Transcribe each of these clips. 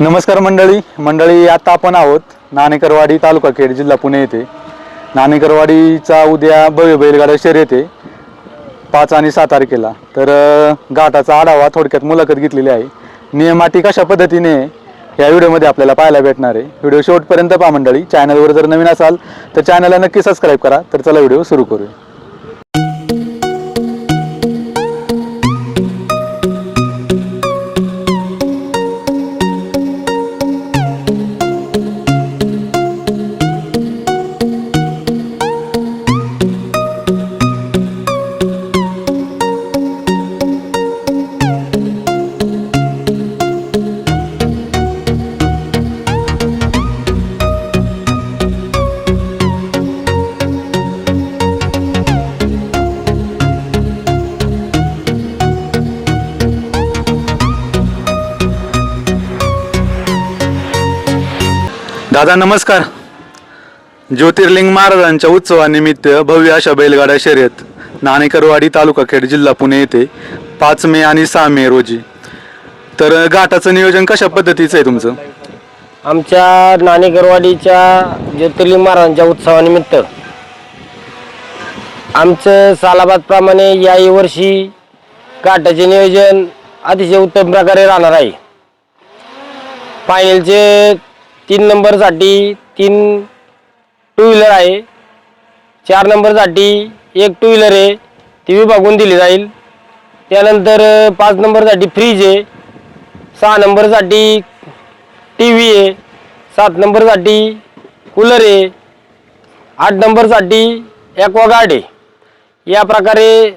नमस्कार मंडळी. मंडळी आता आपण आहोत नाणेकरवाडी तालुका खेड जिल्हा पुणे येथे. नाणेकरवाडीचा उद्या भव्य बैलगाडा शर्यत येते पाच आणि सात तारखेला. तर घाटाचा आढावा थोडक्यात मुलाखत घेतलेली आहे. नियमाटी कशा पद्धतीने आहे, या व्हिडिओमध्ये आपल्याला पाहायला भेटणार आहे व्हिडिओ शेवटपर्यंत पहा मंडळी. चॅनलवर जर नवीन असाल तर चॅनलला नक्की सबस्क्राईब करा. तर चला व्हिडिओ सुरू करूया. दादा नमस्कार. ज्योतिर्लिंग महाराजांच्या उत्सवानिमित्त भव्य अशा बैलगाड्या शर्यत नाणेकरवाडी तालुका खेड जिल्हा पुणे येथे पाच मे आणि सहा मे रोजी. तर घाटाचं नियोजन कशा पद्धतीचं आहे तुमचं? आमच्या नाणेकरवाडीच्या ज्योतिर्लिंग महाराजांच्या उत्सवानिमित्त. आमचं सालाबादप्रमाणे याही वर्षी घाटाचे नियोजन अतिशय उत्तम प्रकारे राहणार आहे. फायनलचे तीन नंबरसाठी तीन टू व्हीलर आहे. चार नंबरसाठी एक टू व्हीलर आहे. ती विभागून दिली जाईल. त्यानंतर पाच नंबरसाठी फ्रीज आहे. सहा नंबरसाठी टी व्ही आहे. सात नंबरसाठी कूलर आहे. आठ नंबरसाठी ॲक्वागार्ड आहे. या प्रकारे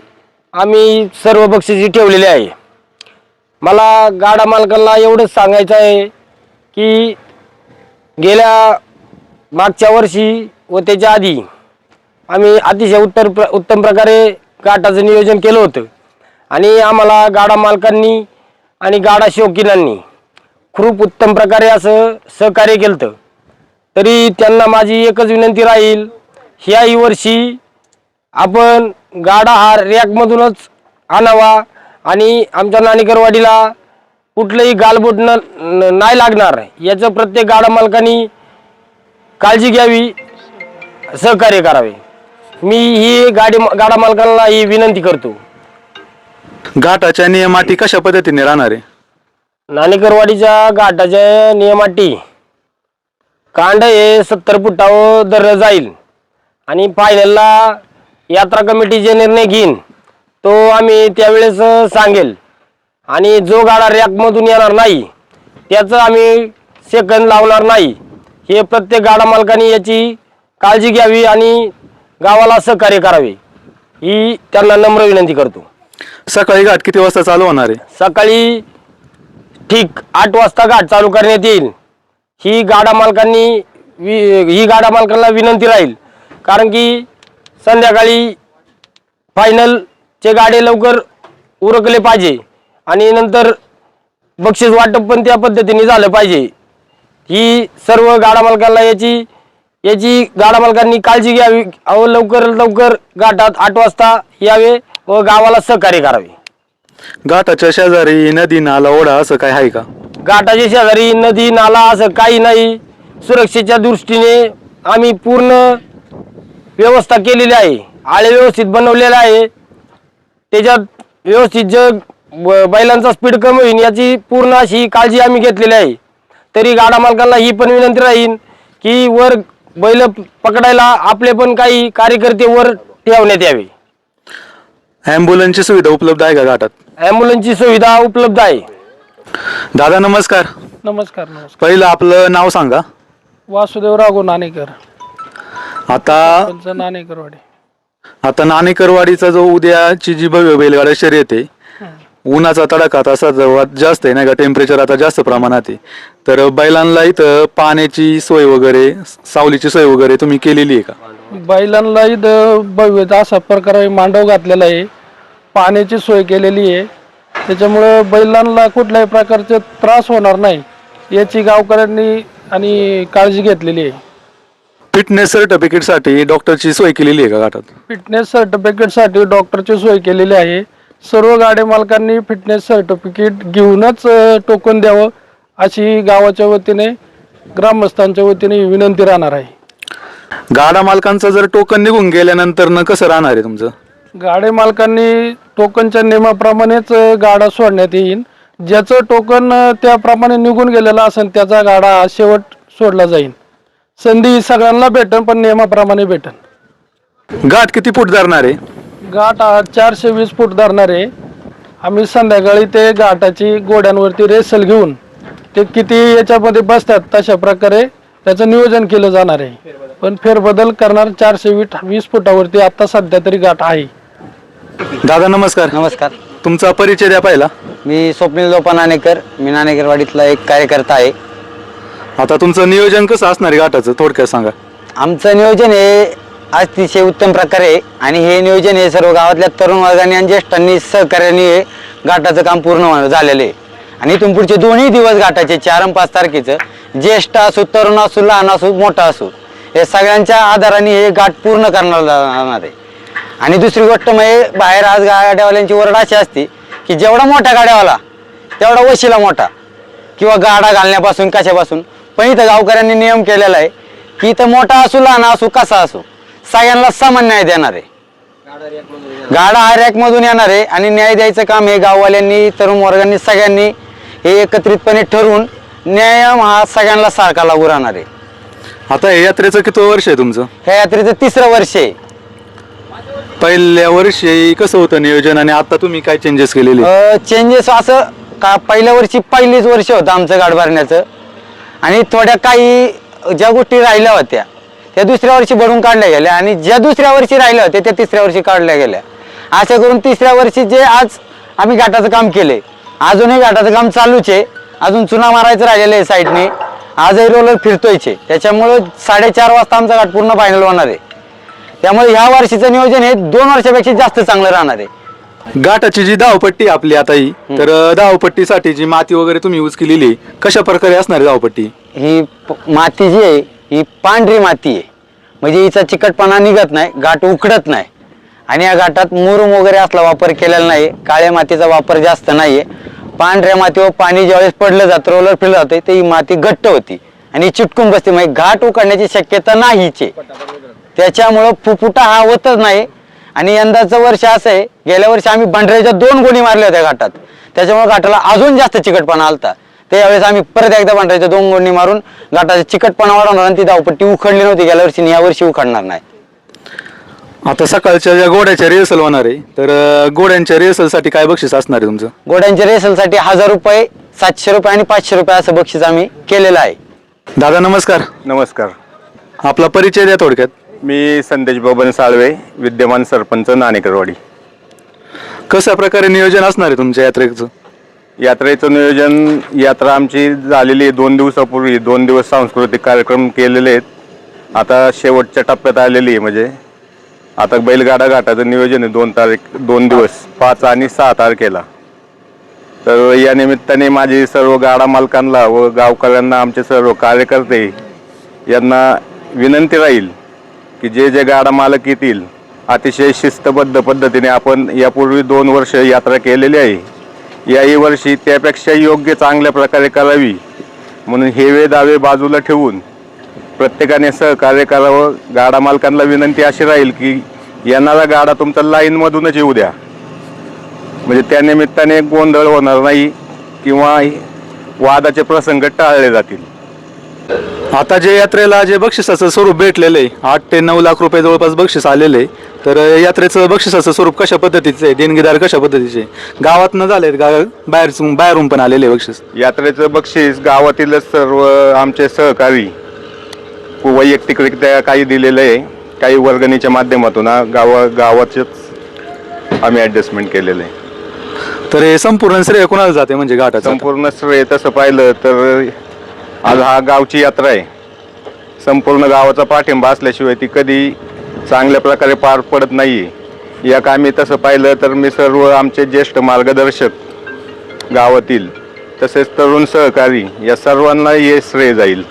आम्ही सर्व बक्षिसी ठेवलेले आहे. मला गाडा मालकाला एवढंच सांगायचं आहे की गेल्या मागच्या वर्षी व त्याच्या आधी आम्ही अतिशय उत्तर प्र उत्तम प्रकारे गाठाचं नियोजन केलं होतं. आणि आम्हाला गाडा मालकांनी आणि गाडा शौकीनांनी खूप उत्तम प्रकारे असं सहकार्य केलं होतं तरी त्यांना माझी एकच विनंती राहील ह्याही वर्षी आपण गाडा हा रॅकमधूनच आणावा आणि आमच्या नाणेकरवाडीला कुठलंही गालबोट न न- नाही लागणार. याचं प्रत्येक गाडा मालकांनी काळजी घ्यावी सहकार्य करावे. मी ही गाडी गाडा मालकांना ही विनंती करतो. घाटाच्या नियमाटी कशा पद्धतीने राहणार? आहे नाणेकरवाडीच्या घाटाच्या नियमाटी. कांड हे सत्तर फुटावर दर जाईल. आणि फायनलला यात्रा कमिटी जे निर्णय घेईन. तो आम्ही त्यावेळेस सांगेल. आणि जो गाडा रॅकमधून येणार नाही त्याचं आम्ही सेकंद लावणार नाही. हे प्रत्येक गाडा मालकाने याची काळजी घ्यावी आणि गावाला सहकार्य करावे. ही त्यांना नम्र विनंती करतो. सकाळी घाट किती वाजता चालू होणार आहे? सकाळी ठीक आठ वाजता घाट चालू करण्यात येईल. ही गाडा मालकांनी वि ही गाडा मालकांना विनंती राहील. कारण की संध्याकाळी फायनलचे गाडे लवकर उरकले पाहिजे. आणि नंतर बक्षीस वाटप पण त्या पद्धतीने झालं पाहिजे. ही सर्व गाडा मालकांना याची याची गाडा मालकांनी काळजी घ्यावी. अहो लवकर लवकर घाटात आठ वाजता यावे व गावाला सहकार्य करावे. घाटाच्या शेजारी नदी नाला ओढा असं काय आहे का? घाटाच्या शेजारी नदी नाला असं काही नाही. सुरक्षेच्या दृष्टीने आम्ही पूर्ण व्यवस्था केलेली आहे. आळे व्यवस्थित बनवलेला आहे. त्याच्यात व्यवस्थित जग ब- बैलांचा स्पीड कमी होईल याची पूर्ण अशी काळजी आम्ही घेतलेली आहे. तरी गाडा मालकांना ही पण विनंती राहील की वर बैल पकडायला आपले पण काही कार्यकर्ते वर ठेवण्यात यावे. ॲम्ब्युलन्सची सुविधा उपलब्ध आहे का घाटात? ॲम्ब्युलन्सची सुविधा उपलब्ध आहे. दादा नमस्कार. नमस्कार नमस्कार. पहिलं आपलं नाव सांगा. वासुदेव राघो नाणेकर. आता त्यांचं नाणेकरवाडी. आता नाणेकरवाडीचा जो उद्याची जी भव्य बैलगाड्या शर्यत आहे उन्हाचा तडाखा आता सर्वात जास्त आहे नाही का टेम्परेचर आता जास्त प्रमाणात आहे. तर बैलांना इथं पाण्याची सोय वगैरे सावलीची सोय वगैरे तुम्ही केलेली आहे का? बैलांना इथं भव्य असा प्रकारे मांडव घातलेला आहे. पाण्याची सोय केलेली आहे. त्याच्यामुळं बैलांना कुठल्याही प्रकारचे त्रास होणार नाही याची गावकऱ्यांनी आणि काळजी घेतलेली आहे. फिटनेस सर्टिफिकेटसाठी डॉक्टरची सोय केलेली आहे का घाटात फिटनेस सर्टिफिकेटसाठी डॉक्टरची सोय केलेली आहे. सर्व गाडी मालकांनी फिटनेस सर्टिफिकेट घेऊनच टोकन द्यावं अशी गावाच्या वतीने ग्रामस्थांच्या वतीने विनंती राहणार आहे. गाडा मालकांचं जर टोकन निघून गेल्यानंतर न कसं राहणार आहे तुमचं? गाडे मालकांनी टोकनच्या नियमाप्रमाणेच गाडा सोडण्यात येईल ज्याचं टोकन त्याप्रमाणे निघून गेलेलं असेल त्याचा गाडा शेवट सोडला जाईल संधी सगळ्यांना भेटन पण नियमाप्रमाणे भेटन. गाठ किती फूट धरणार आहे? घाट हा चारशे वीस फूट धरणार आहे. आम्ही संध्याकाळी ते घाटाची गोड्यांवरती रेसल घेऊन ते किती याच्यामध्ये बसतात तशा प्रकारे त्याचं नियोजन केलं जाणार आहे. पण फेरबदल करणार चारशे वीट वीस फुटावरती आता सध्या तरी गाठ आहे. दादा नमस्कार. नमस्कार. तुमचा परिचय द्या पहिला. मी स्वप्नील लोपा नाणेकर. मी नाणेकरवाडीतला एक कार्यकर्ता आहे. आता तुमचं नियोजन कसं असणार आहे गाठाचं थोडक्यात सांगा. आमचं नियोजन हे अतिशय उत्तम प्रकारे आहे. आणि हे नियोजन हे सर्व गावातल्या तरुण वर्गाने आणि ज्येष्ठांनी सहकार्याने हे घाटाचं काम पूर्ण झालेलं आहे. आणि इथून पुढचे दोन्ही दिवस घाटाचे चार आणि पाच तारखेचं ज्येष्ठ असो तरुण असो लहान असो मोठा असो हे सगळ्यांच्या आधाराने हे घाट पूर्ण करणार जाणार आहे. आणि दुसरी गोष्ट म्हणजे बाहेर आज गाड्यावाल्यांची ओरड अशी असते की जेवढा मोठा गाड्यावाला तेवढा वशिला मोठा किंवा गाडा घालण्यापासून कशापासून. पण इथं गावकऱ्यांनी नियम केलेला आहे की इथं मोठा असो लहान असो कसा असो सगळ्यांना समान न्याय देणार आहे. गाडा हा रॅकमधून येणार आहे आणि न्याय द्यायचं काम हे गाववाल्यांनी तरुण वर्गांनी सगळ्यांनी हे एकत्रितपणे ठरवून न्याय हा सगळ्यांना सारखा लागू राहणार आहे. आता हे यात्रेचं किती वर्ष आहे तुमचं? ह्या यात्रेचं तिसरं वर्ष आहे. पहिल्या वर्षी कसं होतं नियोजन आणि आता तुम्ही काय चेंजेस केलेले? चेंजेस असं का पहिल्या वर्षी पहिलीच वर्ष होतं आमचं गाड भरण्याचं. आणि थोड्या काही ज्या गोष्टी राहिल्या होत्या त्या दुसऱ्या वर्षी भरून काढल्या गेल्या. आणि ज्या दुसऱ्या वर्षी राहिल्या होत्या त्या तिसऱ्या वर्षी काढल्या गेल्या. असं करून तिसऱ्या वर्षी जे आज आम्ही घाटाचं काम केले अजूनही घाटाचं काम चालूच आहे. अजून चुना मारायचं राहिलेलं आहे साईडने. आजही रोलर फिरतोयचे. त्याच्यामुळं साडेचार वाजता आमचा घाट पूर्ण फायनल होणार आहे. त्यामुळे ह्या वर्षीचं नियोजन हे दोन वर्षापेक्षा जास्त चांगलं राहणार आहे. गाठाची जी धावपट्टी आपली आता ही तर धावपट्टीसाठी जी माती वगैरे तुम्ही यूज केलेली आहे, कशा प्रकारे असणार आहे धावपट्टी? ही प- माती जी आहे ही पांढरी माती आहे. म्हणजे हिचा चिकटपणा निघत नाही घाट उकडत नाही. आणि या घाटात मुरुम वगैरे असला वापर केलेला नाही काळ्या मातीचा वापर जास्त नाही आहे. पांढऱ्या मातीवर पाणी ज्यावेळेस पडलं जातं रोलर फिरलं जातं ते ही माती घट्ट होती. आणि चिटकून बसते म्हणजे घाट उकडण्याची शक्यता नाहीचे त्याच्यामुळं फुफुटा हा होतच नाही. आणि यंदाचं वर्ष असं आहे गेल्या वर्षी आम्ही बंढऱ्याच्या दोन गोणी मारल्या होत्या घाटात. त्याच्यामुळे घाटाला अजून जास्त चिकटपणा आलता. त्यावेळेस आम्ही परत एकदा बंढऱ्याच्या दोन गोणी मारून घाटाचा चिकटपणा वाढवणार आणि ती धावपट्टी उखडली नव्हती. गेल्या वर्षी आणि या वर्षी उखडणार नाही. आता सकाळच्या ज्या घोड्याच्या रिहर्सल होणार आहे तर अं, घोड्यांच्या रिहर्सलसाठी काय बक्षीस असणार आहे तुमचं? गोड्यांच्या रेसलसाठी हजार रुपये सातशे रुपये आणि पाचशे रुपये असं बक्षीस आम्ही केलेलं आहे. दादा नमस्कार. नमस्कार. आपला परिचय द्या थोडक्यात. मी संदेश बबन साळवे विद्यमान सरपंच नाणेकरवाडी. कशा प्रकारे नियोजन असणार आहे तुमच्या यात्रेचं? यात्रेचं नियोजन यात्रा आमची झालेली आहे दोन दिवसापूर्वी. दोन दिवस सांस्कृतिक कार्यक्रम केलेले आहेत. आता शेवटच्या टप्प्यात आलेली आहे म्हणजे. आता बैलगाडा घाटाचं नियोजन आहे दोन तारीख दोन दिवस पाच आणि सहा तारखेला. तर या निमित्ताने माझे सर्व गाडा मालकांना व गावकऱ्यांना आमचे सर्व कार्यकर्ते यांना विनंती राहील की जे जे गाडा मालक येतील अतिशय शिस्तबद्ध पद्धतीने आपण यापूर्वी दोन वर्ष यात्रा केलेली आहे. याही वर्षी त्यापेक्षा योग्य चांगल्या प्रकारे करावी. म्हणून हेवे दावे बाजूला ठेवून प्रत्येकाने सहकार्य करावं. गाडा मालकांना विनंती अशी राहील की येणारा गाडा तुमचा लाईनमधूनच येऊ द्या. म्हणजे त्यानिमित्ताने गोंधळ होणार नाही किंवा वादाचे प्रसंग टाळले जातील. आता जे यात्रेला जे बक्षिसाचं स्वरूप भेटलेलं आहे आठ ते नऊ लाख रुपये जवळपास बक्षीस आलेलं आहे. तर यात्रेचं बक्षिसाचं स्वरूप कशा पद्धतीचं आहे? देणगीदार कशा पद्धतीचे आहे? गावात न झाले गा बाहेर बाहेरून पण आलेले आहे बक्षीस? यात्रेचं बक्षीस गावातीलच सर्व आमचे सहकारी वैयक्तिकरित्या काही दिलेलं आहे. काही वर्गणीच्या माध्यमातून गावा गावाचेच आम्ही ॲडजस्टमेंट केलेलं आहे. तर हे संपूर्ण श्रेय कोणाला जाते म्हणजे घाटाचं? संपूर्ण श्रेय तसं पाहिलं तर आज हा गावची यात्रा आहे. संपूर्ण गावाचा पाठिंबा असल्याशिवाय ती कधी चांगल्या प्रकारे पार पडत नाही. या कामी तसं पाहिलं तर मी सर्व आमचे ज्येष्ठ मार्गदर्शक गावातील तसेच तरुण सहकारी या सर्वांना हे श्रेय जाईल.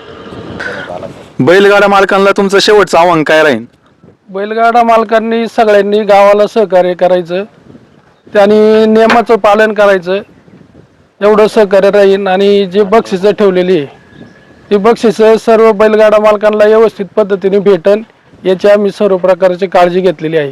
बैलगाडा मालकांना तुमचं शेवटचं आव्हान काय राहील? बैलगाडा मालकांनी सगळ्यांनी गावाला सहकार्य करायचं. त्यांनी नियमाचं पालन करायचं. एवढं सहकार्य राहील आणि जी बक्षिसं ठेवलेली आहे ती बक्षिसं सर्व बैलगाडा मालकांना व्यवस्थित पद्धतीने भेटेल याची आम्ही सर्व प्रकारची काळजी घेतलेली आहे.